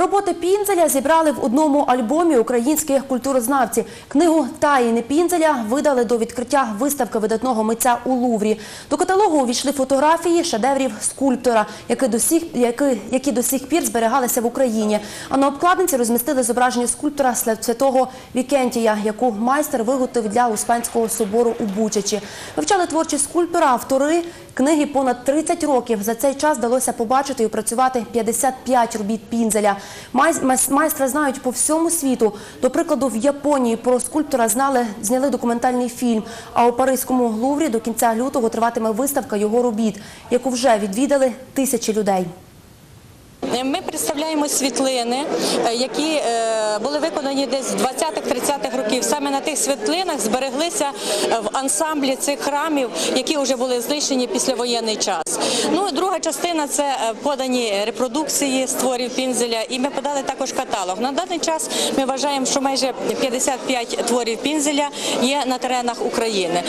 Роботи Пінзеля зібрали в одному альбомі українські культурознавці. Книгу Таїни Пінзеля видали до відкриття виставки видатного митця у Луврі. До каталогу увійшли фотографії шедеврів скульптора, які до сих, які, до сих пір зберігалися в Україні. А на обкладинці розмістили зображення скульптора святого Вікентія, яку майстер виготовив для Успенського собору у Бучачі. Вивчали творчість скульптора автори книги понад 30 років. За цей час вдалося побачити і опрацювати 55 робіт Пінзеля. Майс- майс- Майстра знають по всьому світу. До прикладу, в Японії про скульптора знали, зняли документальний фільм. А у Паризькому Луврі до кінця лютого триватиме виставка його робіт, яку вже відвідали тисячі людей. Ми представляємо світлини, е, які е, були виконані десь з 20-30-х років. Саме на тих світлинах збереглися е, в ансамблі цих храмів, які вже були знищені післявоєнний час. Ну друга частина це е, подані репродукції з творів Пінзеля, і ми подали також каталог. На даний час ми вважаємо, що майже 55 творів Пінзеля є на теренах України.